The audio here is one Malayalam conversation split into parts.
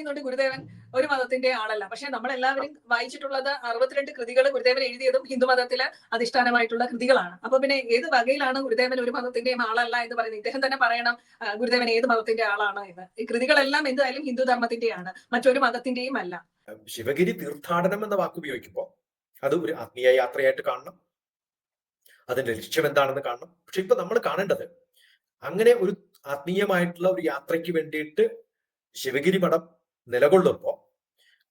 പറയുന്നുണ്ട് ഗുരുദേവൻ ഒരു മതത്തിന്റെ ആളല്ല. പക്ഷെ നമ്മളെല്ലാവരും വായിച്ചിട്ടുള്ളത് അറുപത്തിരണ്ട് കൃതികൾ ഗുരുദേവൻ എഴുതിയതും ഹിന്ദു മതത്തിലെ അധിഷ്ഠാനമായിട്ടുള്ള കൃതികളാണ്. അപ്പൊ പിന്നെ ഏത് വകയിലാണ് ഗുരുദേവൻ ഒരു മതത്തിന്റെയും ആളല്ല എന്ന് പറയുന്നത്? ഇദ്ദേഹം തന്നെ പറയണം ഗുരുദേവൻ ഏത് മതത്തിന്റെ ആളാണ് എന്ന്. ഈ കൃതികളെല്ലാം എന്തായാലും ഹിന്ദു ധർമ്മത്തിന്റെയാണ് മറ്റൊരു മതത്തിന്റെയും അല്ല. ശിവഗിരി തീർത്ഥാടനം എന്ന വാക്ക് ഉപയോഗിക്കുമ്പോൾ അത് ഒരു ആത്മീയ യാത്രയായിട്ട് കാണണം. അതിന്റെ ലക്ഷ്യം എന്താണെന്ന് കാണണം. പക്ഷെ ഇപ്പൊ നമ്മൾ കാണേണ്ടത് അങ്ങനെ ഒരു ആത്മീയമായിട്ടുള്ള ഒരു യാത്രയ്ക്ക് വേണ്ടിയിട്ട് ശിവഗിരി മഠം നിലകൊള്ളുമ്പോൾ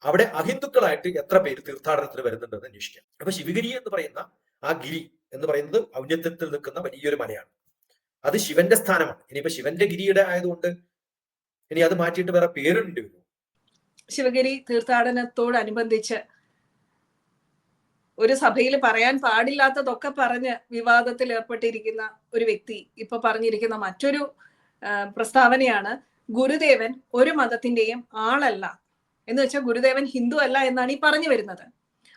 അവിടെ അഹിന്ദുക്കളായിട്ട് എത്ര പേര് തീർത്ഥാടനത്തിന് വരുന്നുണ്ടെന്ന് അന്വേഷിക്കാം. അപ്പൊ ശിവഗിരി എന്ന് പറയുന്ന ആ ഗിരി എന്ന് പറയുന്നത് ഔന്നത്യത്തിൽ നിൽക്കുന്ന വലിയൊരു മലയാണ്. അത് ശിവന്റെ സ്ഥാനമാണ്. ഇനിയിപ്പോ ശിവന്റെ ഗിരിയുടെ ആയതുകൊണ്ട് ഇനി അത് മാറ്റിയിട്ട് വേറെ പേരുണ്ട്. ശിവഗിരി തീർത്ഥാടനത്തോടനുബന്ധിച്ച് ഒരു സഭയിൽ പറയാൻ പാടില്ലാത്തതൊക്കെ പറഞ്ഞ് വിവാദത്തിൽ ഏർപ്പെട്ടിരിക്കുന്ന ഒരു വ്യക്തി ഇപ്പൊ പറഞ്ഞിരിക്കുന്ന മറ്റൊരു പ്രസ്താവനയാണ് ഗുരുദേവൻ ഒരു മതത്തിന്റെയും ആളല്ല. എന്ന് വെച്ചാൽ ഗുരുദേവൻ ഹിന്ദു അല്ല എന്നാണ് ഈ പറഞ്ഞു വരുന്നത്.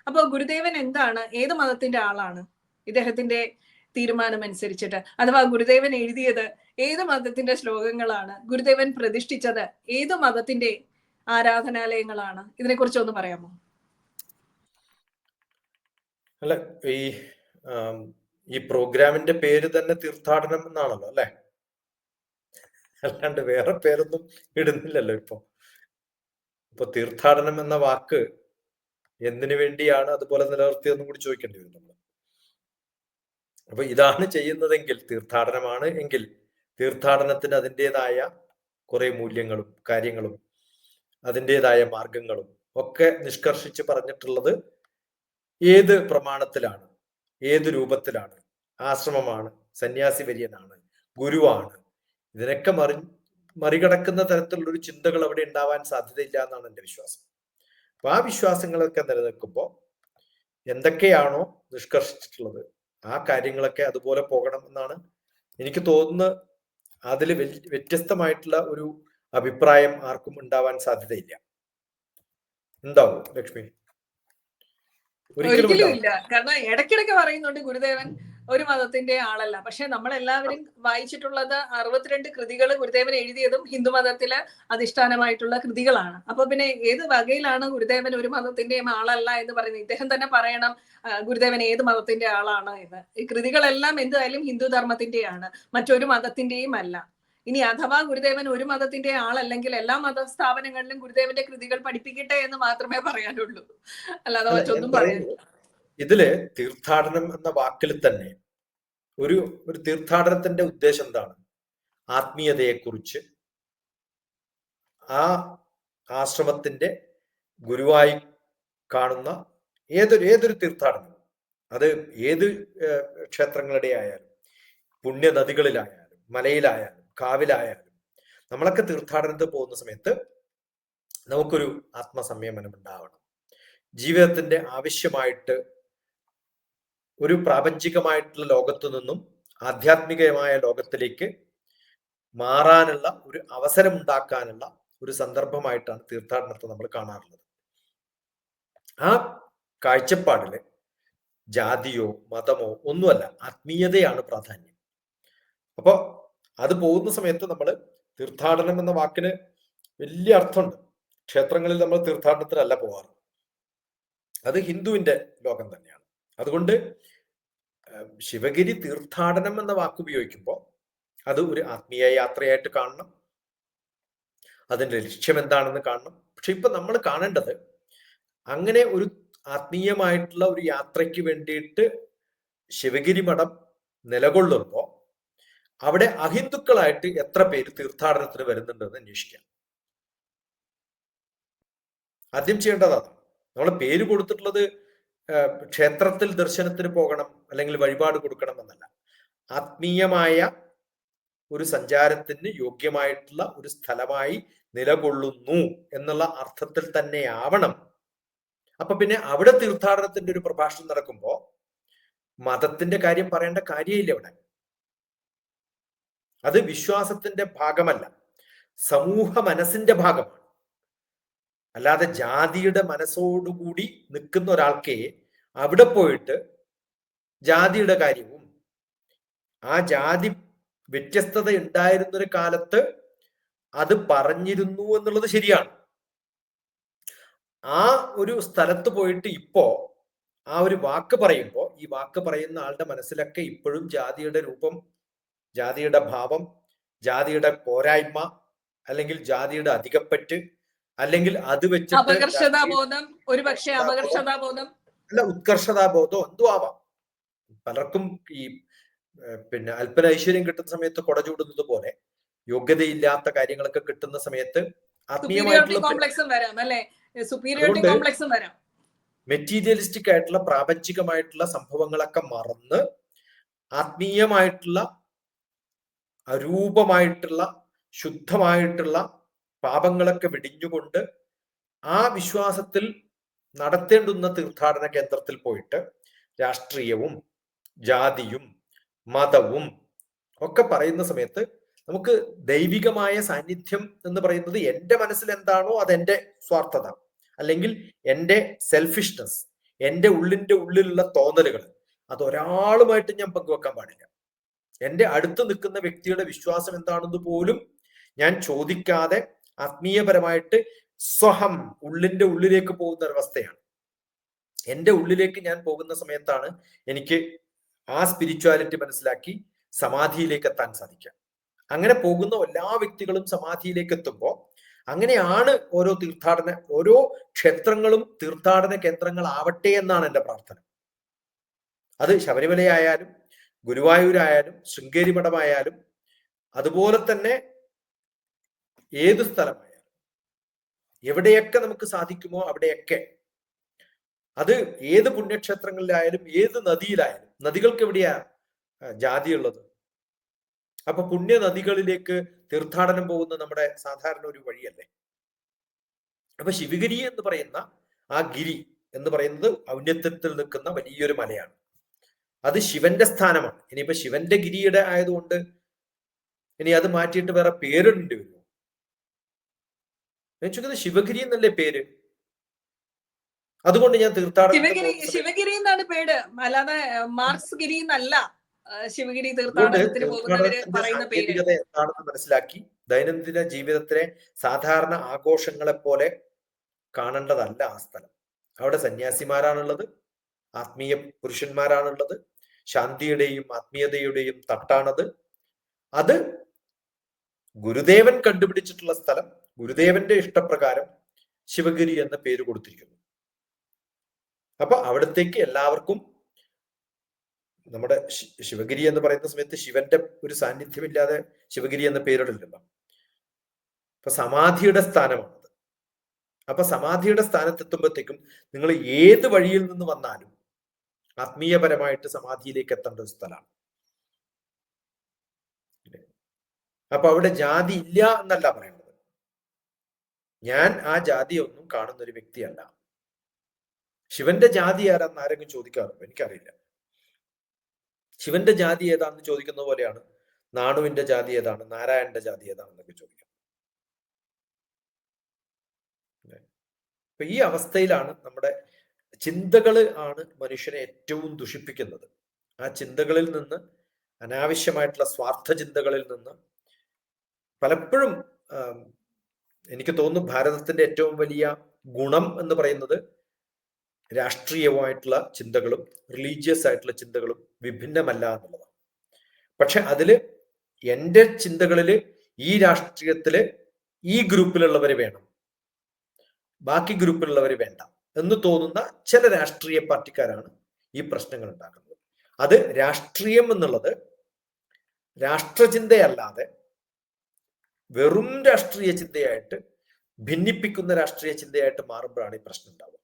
അപ്പോൾ ഗുരുദേവൻ എന്താണ്? ഏത് മതത്തിന്റെ ആളാണ്? ഇദ്ദേഹത്തിന്റെ തീരുമാനം അനുസരിച്ചിട്ട് അഥവാ ഗുരുദേവൻ എഴുതിയത് ഏത് മതത്തിന്റെ ശ്ലോകങ്ങളാണ്? ഗുരുദേവൻ പ്രതിഷ്ഠിച്ചത് ഏത് മതത്തിന്റെ ആരാധനാലയങ്ങളാണ്? ഇതിനെക്കുറിച്ച് ഒന്ന് പറയാമോ? അല്ല ഈ ഈ പ്രോഗ്രാമിന്റെ പേര് തന്നെ തീർത്ഥാടനം എന്നാണല്ലോ അല്ലെ? അല്ലാണ്ട് വേറെ പേരൊന്നും ഇടുന്നില്ലല്ലോ ഇപ്പൊ. ഇപ്പൊ തീർത്ഥാടനം എന്ന വാക്ക് എന്തിനു വേണ്ടിയാണ് അതുപോലെ നിലനിർത്തിയതെന്നും കൂടി ചോദിക്കേണ്ടി വരും നമ്മൾ അപ്പൊ ഇതാണ് ചെയ്യുന്നതെങ്കിൽ തീർത്ഥാടനമാണ് എങ്കിൽ തീർത്ഥാടനത്തിന് അതിന്റെതായ കുറെ മൂല്യങ്ങളും കാര്യങ്ങളും അതിന്റെതായ മാർഗങ്ങളും ഒക്കെ നിഷ്കർഷിച്ച് പറഞ്ഞിട്ടുള്ളത് ഏത് പ്രമാണത്തിലാണ്? ഏത് രൂപത്തിലാണ്? ആശ്രമമാണ് സന്യാസി വര്യനാണ് ഗുരുവാണ് ഇതിനൊക്കെ മറി മറികടക്കുന്ന തരത്തിലുള്ള ഒരു ചിന്തകൾ അവിടെ ഉണ്ടാവാൻ സാധ്യതയില്ല എന്നാണ് എന്റെ വിശ്വാസം. അപ്പൊ ആ വിശ്വാസങ്ങളൊക്കെ നിലനിൽക്കുമ്പോൾ എന്തൊക്കെയാണോ നിഷ്കർഷിച്ചിട്ടുള്ളത് ആ കാര്യങ്ങളൊക്കെ അതുപോലെ പോകണം എന്നാണ് എനിക്ക് തോന്നുന്നത് അതിൽ വ്യത്യസ്തമായിട്ടുള്ള ഒരു അഭിപ്രായം ആർക്കും ഉണ്ടാവാൻ സാധ്യതയില്ല. എന്താവും ലക്ഷ്മി? ഒരിക്കലും. ഇല്ല. കാരണം ഇടയ്ക്കിടയ്ക്ക് പറയുന്നുണ്ട് ഗുരുദേവൻ ഒരു മതത്തിന്റെ ആളല്ല. പക്ഷെ നമ്മളെല്ലാവരും വായിച്ചിട്ടുള്ളത് അറുപത്തിരണ്ട് കൃതികൾ ഗുരുദേവൻ എഴുതിയതും ഹിന്ദു മതത്തിലെ അധിഷ്ഠാനമായിട്ടുള്ള കൃതികളാണ്. അപ്പൊ പിന്നെ ഏത് വകയിലാണ് ഗുരുദേവൻ ഒരു മതത്തിന്റെയും ആളല്ല എന്ന് പറയുന്നത്? ഇദ്ദേഹം തന്നെ പറയണം ഗുരുദേവൻ ഏത് മതത്തിന്റെ ആളാണ് എന്ന്. ഈ കൃതികളെല്ലാം എന്തായാലും ഹിന്ദു ധർമ്മത്തിന്റെയാണ് മറ്റൊരു മതത്തിന്റെയും അല്ല. ഇനി അഥവാ ഗുരുദേവൻ ഒരു മതത്തിന്റെ ആളല്ലെങ്കിൽ എല്ലാ മത സ്ഥാപനങ്ങളിലും ഗുരുദേവന്റെ കൃതികൾ പഠിപ്പിക്കട്ടെ എന്ന് മാത്രമേ പറയാനുള്ളൂ. അല്ലാതെ അല്ല, മറ്റൊന്നും പറയുന്നത് ഇതിൽ തീർത്ഥാടനം എന്ന വാക്കിൽ തന്നെ ഒരു ഒരു തീർത്ഥാടനത്തിന്റെ ഉദ്ദേശം എന്താണ്? ആത്മീയതയെക്കുറിച്ച്. ആ ആശ്രമത്തിന്റെ ഗുരുവായി കാണുന്ന ഏതൊരു ഏതൊരു തീർത്ഥാടനം അത് ഏത് ക്ഷേത്രങ്ങളുടെ ആയാലും പുണ്യ നദികളിലായാലും മലയിലായാലും കാവിലായാലും നമ്മളൊക്കെ തീർത്ഥാടനത്തിൽ പോകുന്ന സമയത്ത് നമുക്കൊരു ആത്മസംയമനം ഉണ്ടാവണം. ജീവിതത്തിന്റെ ആവശ്യമായിട്ട് ഒരു പ്രാപഞ്ചികമായിട്ടുള്ള ലോകത്തു നിന്നും ആധ്യാത്മികമായ ലോകത്തിലേക്ക് മാറാനുള്ള ഒരു അവസരം ഉണ്ടാക്കാനുള്ള ഒരു സന്ദർഭമായിട്ടാണ് തീർത്ഥാടനത്തെ നമ്മൾ കാണാറുള്ളത്. ആ കാഴ്ചപ്പാടിൽ ജാതിയോ മതമോ ഒന്നുമല്ല ആത്മീയതയാണ് പ്രാധാന്യം. അപ്പൊ അത് പോകുന്ന സമയത്ത് നമ്മൾ തീർത്ഥാടനം എന്ന വാക്കിന് വലിയ അർത്ഥമുണ്ട്. ക്ഷേത്രങ്ങളിൽ നമ്മൾ തീർത്ഥാടനത്തിനല്ല പോവാറ്. അത് ഹിന്ദുവിന്റെ ലോകം തന്നെയാണ്. അതുകൊണ്ട് ശിവഗിരി തീർത്ഥാടനം എന്ന വാക്ക് ഉപയോഗിക്കുമ്പോൾ അത് ഒരു ആത്മീയ യാത്രയായിട്ട് കാണണം. അതിന്റെ ലക്ഷ്യം എന്താണെന്ന് കാണണം. പക്ഷെ ഇപ്പൊ നമ്മൾ കാണേണ്ടത് അങ്ങനെ ഒരു ആത്മീയമായിട്ടുള്ള ഒരു യാത്രയ്ക്ക് വേണ്ടിയിട്ട് ശിവഗിരി മഠം നിലകൊള്ളുമ്പോൾ അവിടെ അഹിന്ദുക്കളായിട്ട് എത്ര പേര് തീർത്ഥാടനത്തിന് വരുന്നുണ്ടെന്ന് അന്വേഷിക്കാം. ആദ്യം ചെയ്യേണ്ടതാണ് നമ്മൾ പേര് കൊടുത്തിട്ടുള്ളത് ക്ഷേത്രത്തിൽ ദർശനത്തിന് പോകണം അല്ലെങ്കിൽ വഴിപാട് കൊടുക്കണം എന്നല്ല. ആത്മീയമായ ഒരു സഞ്ചാരത്തിന് യോഗ്യമായിട്ടുള്ള ഒരു സ്ഥലമായി നിലകൊള്ളുന്നു എന്നുള്ള അർത്ഥത്തിൽ തന്നെ ആവണം അപ്പൊ പിന്നെ അവിടെ തീർത്ഥാടനത്തിന്റെ ഒരു പ്രഭാഷണം നടക്കുമ്പോ മതത്തിന്റെ കാര്യം പറയേണ്ട കാര്യമില്ല ഇവിടെ. അത് വിശ്വാസത്തിന്റെ ഭാഗമല്ല. സമൂഹ മനസ്സിന്റെ ഭാഗമാണ്. അല്ലാതെ ജാതിയുടെ മനസ്സോടുകൂടി നിൽക്കുന്ന ഒരാൾക്ക് അവിടെ പോയിട്ട് ജാതിയുടെ കാര്യവും ആ ജാതി വ്യത്യസ്തത ഉണ്ടായിരുന്ന ഒരു കാലത്ത് അത് പറഞ്ഞിരുന്നു എന്നുള്ളത് ശരിയാണ്. ആ ഒരു സ്ഥലത്ത് പോയിട്ട് ഇപ്പോ ആ ഒരു വാക്ക് പറയുമ്പോൾ ഈ വാക്ക് പറയുന്ന ആളുടെ മനസ്സിലൊക്കെ ഇപ്പോഴും ജാതിയുടെ രൂപം ജാതിയുടെ ഭാവം ജാതിയുടെ പോരായ്മ അല്ലെങ്കിൽ ജാതിയുടെ അധികപ്പറ്റ് അല്ലെങ്കിൽ അത് വെച്ചിട്ട് അപകർഷതാബോധം ഒരു പക്ഷേ അപകർഷതാബോധം. അല്ല ഉത്കർഷതാബോധം എന്തോ ആവാം. പലർക്കും ഈ പിന്നെ അല്പന ഐശ്വര്യം കിട്ടുന്ന സമയത്ത് കൊട ചൂടുന്നത് പോലെ യോഗ്യതയില്ലാത്ത കാര്യങ്ങളൊക്കെ കിട്ടുന്ന സമയത്ത് ആത്മീയമായിട്ടുള്ള മെറ്റീരിയലിസ്റ്റിക് ആയിട്ടുള്ള പ്രാപഞ്ചികമായിട്ടുള്ള സംഭവങ്ങളൊക്കെ മറന്ന് ആത്മീയമായിട്ടുള്ള അരൂപമായിട്ടുള്ള ശുദ്ധമായിട്ടുള്ള പാപങ്ങളൊക്കെ വെടിഞ്ഞുകൊണ്ട് ആ വിശ്വാസത്തിൽ നടത്തേണ്ടുന്ന തീർത്ഥാടന കേന്ദ്രത്തിൽ പോയിട്ട് രാഷ്ട്രീയവും ജാതിയും മതവും ഒക്കെ പറയുന്ന സമയത്ത് നമുക്ക് ദൈവികമായ സാന്നിധ്യം എന്ന് പറയുന്നത് എന്റെ മനസ്സിൽ എന്താണോ അതെന്റെ സ്വാർത്ഥത. അല്ലെങ്കിൽ എന്റെ സെൽഫിഷ്നെസ് എന്റെ ഉള്ളിന്റെ ഉള്ളിലുള്ള തോന്നലുകൾ അതൊരാളുമായിട്ട് ഞാൻ പങ്കുവെക്കാൻ പാടില്ല. എന്റെ അടുത്ത് നിൽക്കുന്ന വ്യക്തിയുടെ വിശ്വാസം എന്താണെന്ന് പോലും ഞാൻ ചോദിക്കാതെ ആത്മീയപരമായിട്ട് സ്വഹം ഉള്ളിന്റെ ഉള്ളിലേക്ക് പോകുന്ന ഒരവസ്ഥയാണ് എന്റെ ഉള്ളിലേക്ക് ഞാൻ പോകുന്ന സമയത്താണ് എനിക്ക് ആ സ്പിരിച്വാലിറ്റി മനസ്സിലാക്കി സമാധിയിലേക്ക് എത്താൻ സാധിക്കുക. അങ്ങനെ പോകുന്ന എല്ലാ വ്യക്തികളും സമാധിയിലേക്ക് എത്തുമ്പോൾ അങ്ങനെയാണ് ഓരോ തീർത്ഥാടന ഓരോ ക്ഷേത്രങ്ങളും തീർത്ഥാടന കേന്ദ്രങ്ങളാവട്ടെ എന്നാണ് എന്റെ പ്രാർത്ഥന. അത് ശബരിമലയായാലും ഗുരുവായൂരായാലും ശൃംഗേരി മഠമായാലും അതുപോലെ തന്നെ ഏത് സ്ഥലമായാലും. എവിടെയൊക്കെ നമുക്ക് സാധിക്കുമോ അവിടെയൊക്കെ. അത് ഏത് പുണ്യക്ഷേത്രങ്ങളിലായാലും ഏത് നദിയിലായാലും. നദികൾക്ക് എവിടെയാ ജാതി ജാതിയുള്ളത്? അപ്പൊ പുണ്യ നദികളിലേക്ക് തീർത്ഥാടനം പോകുന്ന നമ്മുടെ സാധാരണ ഒരു വഴിയല്ലേ? അപ്പൊ ശിവഗിരി എന്ന് പറയുന്ന ആ ഗിരി എന്ന് പറയുന്നത് ഔന്നത്യത്തിൽ നിൽക്കുന്ന വലിയൊരു മലയാണ്. അത് ശിവന്റെ സ്ഥാനമാണ്. ഇനിയിപ്പോ ശിവന്റെ ഗിരിയുടെ ആയതുകൊണ്ട് ഇനി അത് മാറ്റിയിട്ട് വേറെ പേരിടേണ്ടി വരുമോ ഞാൻ ചോദിക്കുന്നത് ശിവഗിരി എന്നല്ലേ പേര്? അതുകൊണ്ട് ഞാൻ തീർത്ഥാടനം ശിവഗിരി എന്നാണ് പേര്. അല്ലാതെ മാർക്സ് ഗിരി എന്നല്ല ശിവഗിരി തീർത്ഥാടനത്തിന് എന്താണെന്ന് മനസ്സിലാക്കി ദൈനംദിന ജീവിതത്തിലെ സാധാരണ ആഘോഷങ്ങളെ പോലെ കാണേണ്ടതല്ല ആ സ്ഥലം. അവിടെ സന്യാസിമാരാണുള്ളത് ആത്മീയ പുരുഷന്മാരാണുള്ളത് ശാന്തിയുടെയും ആത്മീയതയുടെയും തട്ടാണത്. അത് ഗുരുദേവൻ കണ്ടുപിടിച്ചിട്ടുള്ള സ്ഥലം. ഗുരുദേവന്റെ ഇഷ്ടപ്രകാരം ശിവഗിരി എന്ന പേര് കൊടുത്തിരിക്കുന്നു. അപ്പൊ അവിടത്തേക്ക് എല്ലാവർക്കും നമ്മുടെ ശിവഗിരി എന്ന് പറയുന്ന സമയത്ത് ശിവന്റെ ഒരു സാന്നിധ്യമില്ലാതെ ശിവഗിരി എന്ന പേരിടില്ലല്ലോ അപ്പൊ സമാധിയുടെ സ്ഥാനമാണത്. അപ്പൊ സമാധിയുടെ സ്ഥാനത്തെത്തുമ്പോഴത്തേക്കും നിങ്ങൾ ഏത് വഴിയിൽ നിന്ന് വന്നാലും ആത്മീയപരമായിട്ട് സമാധിയിലേക്ക് എത്തേണ്ട ഒരു സ്ഥലമാണ്. അപ്പൊ അവിടെ ജാതി ഇല്ല എന്നല്ല പറയുന്നത്. ഞാൻ ആ ജാതിയൊന്നും കാണുന്ന ഒരു വ്യക്തിയല്ല. ശിവന്റെ ജാതി ആരാന്ന് ആരെങ്കിലും ചോദിക്കാറുണ്ടോ? എനിക്കറിയില്ല. ശിവന്റെ ജാതി ഏതാണെന്ന് ചോദിക്കുന്ന പോലെയാണ് നാണുവിന്റെ ജാതി ഏതാണ് നാരായണന്റെ ജാതി ഏതാണെന്നൊക്കെ ചോദിക്കാം? അപ്പൊ ഈ അവസ്ഥയിലാണ് നമ്മുടെ ചിന്തകൾ ആണ് മനുഷ്യനെ ഏറ്റവും ദുഷിപ്പിക്കുന്നത്. ആ ചിന്തകളിൽ നിന്ന് അനാവശ്യമായിട്ടുള്ള സ്വാർത്ഥ ചിന്തകളിൽ നിന്ന് പലപ്പോഴും എനിക്ക് തോന്നുന്നു ഭാരതത്തിന്റെ ഏറ്റവും വലിയ ഗുണം എന്ന് പറയുന്നത് രാഷ്ട്രീയമായിട്ടുള്ള ചിന്തകളും റിലീജിയസ് ആയിട്ടുള്ള ചിന്തകളും വിഭിന്നമല്ല എന്നുള്ളതാണ്. പക്ഷെ അതിൽ എന്റെ ചിന്തകളിൽ ഈ രാഷ്ട്രീയത്തിൽ ഈ ഗ്രൂപ്പിലുള്ളവർ വേണം. ബാക്കി ഗ്രൂപ്പിലുള്ളവർ വേണ്ട എന്ന് തോന്നുന്ന ചില രാഷ്ട്രീയ പാർട്ടിക്കാരാണ് ഈ പ്രശ്നങ്ങൾ ഉണ്ടാക്കുന്നത്. അത് രാഷ്ട്രീയം എന്നുള്ളത് രാഷ്ട്രചിന്തയല്ലാതെ വെറും രാഷ്ട്രീയ ചിന്തയായിട്ട് ഭിന്നിപ്പിക്കുന്ന രാഷ്ട്രീയ ചിന്തയായിട്ട് മാറുമ്പോഴാണ് ഈ പ്രശ്നം ഉണ്ടാവുക.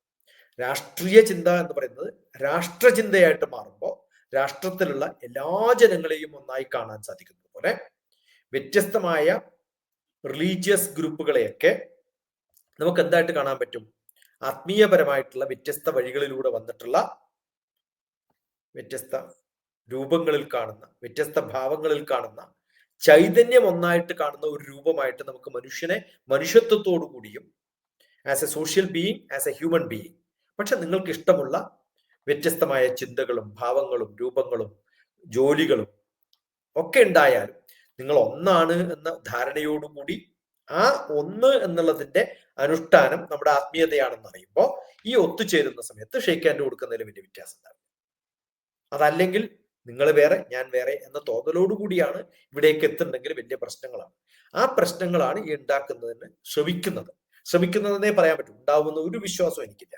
രാഷ്ട്രീയ ചിന്ത എന്ന് പറയുന്നത് രാഷ്ട്രചിന്തയായിട്ട് മാറുമ്പോൾ രാഷ്ട്രത്തിലുള്ള എല്ലാ ജനങ്ങളെയും ഒന്നായി കാണാൻ സാധിക്കുന്നത് പോലെ വ്യത്യസ്തമായ റിലീജിയസ് ഗ്രൂപ്പുകളെയൊക്കെ നമുക്ക് എന്തായിട്ട് കാണാൻ പറ്റും? ആത്മീയപരമായിട്ടുള്ള വ്യത്യസ്ത വഴികളിലൂടെ വന്നിട്ടുള്ള വ്യത്യസ്ത രൂപങ്ങളിൽ കാണുന്ന വ്യത്യസ്ത ഭാവങ്ങളിൽ കാണുന്ന ചൈതന്യം ഒന്നായിട്ട് കാണുന്ന ഒരു രൂപമായിട്ട് നമുക്ക് മനുഷ്യനെ മനുഷ്യത്വത്തോടു കൂടിയും as a social being as a human being പക്ഷെ നിങ്ങൾക്ക് ഇഷ്ടമുള്ള വ്യത്യസ്തമായ ചിന്തകളും ഭാവങ്ങളും രൂപങ്ങളും ജോലികളും ഒക്കെ ഉണ്ടായാലും നിങ്ങൾ ഒന്നാണ് എന്ന ധാരണയോടുകൂടി ആ ഒന്ന് എന്നുള്ളതിന്റെ അനുഷ്ഠാനം നമ്മുടെ ആത്മീയതയാണെന്ന് അറിയുമ്പോൾ ഈ ഒത്തുചേരുന്ന സമയത്ത് ഷെയ്ക്ക് ഹാൻഡ് കൊടുക്കുന്നതിൽ വലിയ വ്യത്യാസം ഉണ്ടാകും അതല്ലെങ്കിൽ നിങ്ങൾ വേറെ ഞാൻ വേറെ എന്ന തോന്നലോടുകൂടിയാണ് ഇവിടേക്ക് എത്തുന്നുണ്ടെങ്കിൽ വലിയ പ്രശ്നങ്ങളാണ്. ആ പ്രശ്നങ്ങളാണ് ഈ ഉണ്ടാക്കുന്നതിന് ശ്രമിക്കുന്നത്. ശ്രമിക്കുന്നതെന്നേ പറയാൻ പറ്റും. ഉണ്ടാവുന്ന ഒരു വിശ്വാസം എനിക്കില്ല.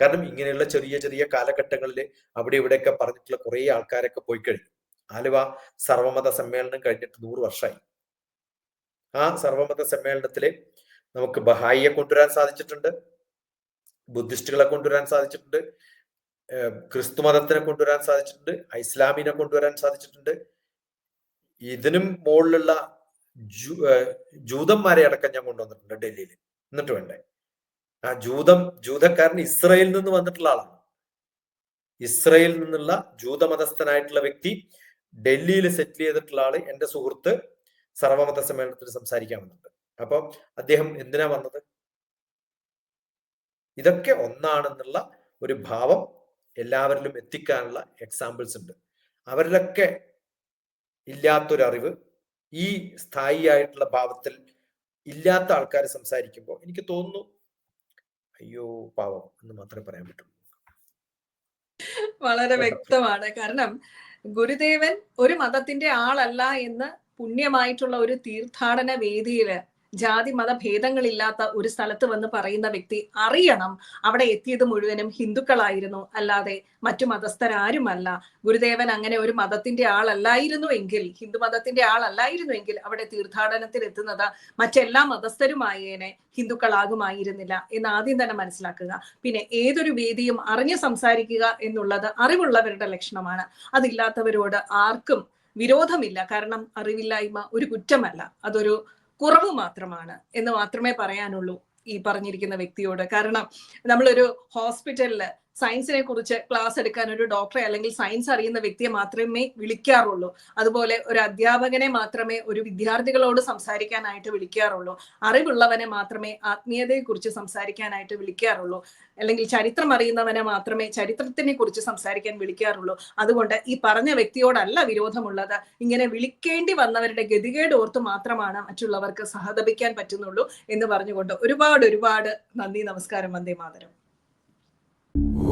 കാരണം ഇങ്ങനെയുള്ള ചെറിയ ചെറിയ കാലഘട്ടങ്ങളിൽ അവിടെ ഇവിടെയൊക്കെ പറഞ്ഞിട്ടുള്ള കുറേ ആൾക്കാരൊക്കെ പോയി കഴിഞ്ഞു. ആലുവ സർവമത സമ്മേളനം കഴിഞ്ഞിട്ട് നൂറ് വർഷമായി. ആ സർവമത സമ്മേളനത്തിൽ നമുക്ക് ബഹായിയെ കൊണ്ടുവരാൻ സാധിച്ചിട്ടുണ്ട്. ബുദ്ധിസ്റ്റുകളെ കൊണ്ടുവരാൻ സാധിച്ചിട്ടുണ്ട്. ക്രിസ്തു മതത്തിനെ കൊണ്ടുവരാൻ സാധിച്ചിട്ടുണ്ട് ഇസ്ലാമിനെ കൊണ്ടുവരാൻ സാധിച്ചിട്ടുണ്ട്. ഇതിനും മുകളിലുള്ള ജൂതന്മാരെ അടക്കം ഞാൻ കൊണ്ടുവന്നിട്ടുണ്ട് ഡൽഹിയിൽ. എന്നിട്ട് വേണ്ടേ? ആ ജൂതം ജൂതക്കാരൻ ഇസ്രയേലിൽ നിന്ന് വന്നിട്ടുള്ള ആളാണ്. ഇസ്രയേലിൽ നിന്നുള്ള ജൂതമതസ്ഥനായിട്ടുള്ള വ്യക്തി ഡൽഹിയിൽ സെറ്റിൽ ചെയ്തിട്ടുള്ള ആൾ എന്റെ സുഹൃത്ത് സർവമത സമ്മേളനത്തിൽ സംസാരിക്കാൻ വന്നിട്ടുണ്ട്. അപ്പൊ അദ്ദേഹം എന്തിനാ വന്നത്? ഇതൊക്കെ ഒന്നാണെന്നുള്ള ഒരു ഭാവം എല്ലാവരിലും എത്തിക്കാനുള്ള എക്സാമ്പിൾസ് ഉണ്ട്. അവരിലൊക്കെ ഇല്ലാത്തൊരറിവ് ഈ സ്ഥായി ആയിട്ടുള്ള ഭാവത്തിൽ ഇല്ലാത്ത ആൾക്കാർ സംസാരിക്കുമ്പോൾ എനിക്ക് തോന്നുന്നു അയ്യോ പാവം എന്ന് മാത്രമേ പറയാൻ പറ്റുള്ളൂ. വളരെ വ്യക്തമാണ്. കാരണം ഗുരുദേവൻ ഒരു മതത്തിന്റെ ആളല്ല എന്ന് പുണ്യമായിട്ടുള്ള ഒരു തീർത്ഥാടന വേദിയിൽ ജാതി മത ഭേദങ്ങളില്ലാത്ത ഒരു സ്ഥലത്ത് വന്ന് പറയുന്ന വ്യക്തി അറിയണം. അവിടെ എത്തിയത് മുഴുവനും ഹിന്ദുക്കളായിരുന്നു. അല്ലാതെ മറ്റു മതസ്ഥരാരുമല്ല. ഗുരുദേവൻ അങ്ങനെ ഒരു മതത്തിന്റെ ആളല്ലായിരുന്നു എങ്കിൽ ഹിന്ദു മതത്തിന്റെ ആളല്ലായിരുന്നു എങ്കിൽ അവിടെ തീർത്ഥാടനത്തിൽ എത്തുന്നത് മറ്റെല്ലാ മതസ്ഥരുമായേനെ ഹിന്ദുക്കളാകുമായിരുന്നില്ല എന്ന് ആദ്യം തന്നെ മനസ്സിലാക്കുക. പിന്നെ ഏതൊരു വേദിയും അറിഞ്ഞു സംസാരിക്കുക എന്നുള്ളത് അറിവുള്ളവരുടെ ലക്ഷണമാണ്. അതില്ലാത്തവരോട് ആർക്കും വിരോധമില്ല. കാരണം അറിവില്ലായ്മ ഒരു കുറ്റമല്ല. അതൊരു കുറവ് മാത്രമാണ് എന്ന് മാത്രമേ പറയാനുള്ളൂ ഈ പറഞ്ഞിരിക്കുന്ന വ്യക്തിയോട്. കാരണം നമ്മളൊരു ഹോസ്പിറ്റലിൽ സയൻസിനെ കുറിച്ച് ക്ലാസ് എടുക്കാൻ ഒരു ഡോക്ടറെ അല്ലെങ്കിൽ സയൻസ് അറിയുന്ന വ്യക്തിയെ മാത്രമേ വിളിക്കാറുള്ളൂ. അതുപോലെ ഒരു അധ്യാപകനെ മാത്രമേ ഒരു വിദ്യാർത്ഥികളോട് സംസാരിക്കാനായിട്ട് വിളിക്കാറുള്ളൂ. അറിവുള്ളവനെ മാത്രമേ ആത്മീയതയെ കുറിച്ച് സംസാരിക്കാനായിട്ട് വിളിക്കാറുള്ളൂ. അല്ലെങ്കിൽ ചരിത്രം അറിയുന്നവനെ മാത്രമേ ചരിത്രത്തിനെ കുറിച്ച് സംസാരിക്കാൻ വിളിക്കാറുള്ളൂ. അതുകൊണ്ട് ഈ പറഞ്ഞ വ്യക്തിയോടല്ല വിരോധമുള്ളത്. ഇങ്ങനെ വിളിക്കേണ്ടി വന്നവരുടെ ഗതികേട് ഓർത്ത് മാത്രമാണ് മറ്റുള്ളവർക്ക് സഹതപിക്കാൻ പറ്റുന്നുള്ളൂ എന്ന് പറഞ്ഞുകൊണ്ട് ഒരുപാട് ഒരുപാട് നന്ദി നമസ്കാരം വന്ദേ മാതരം. Ooh.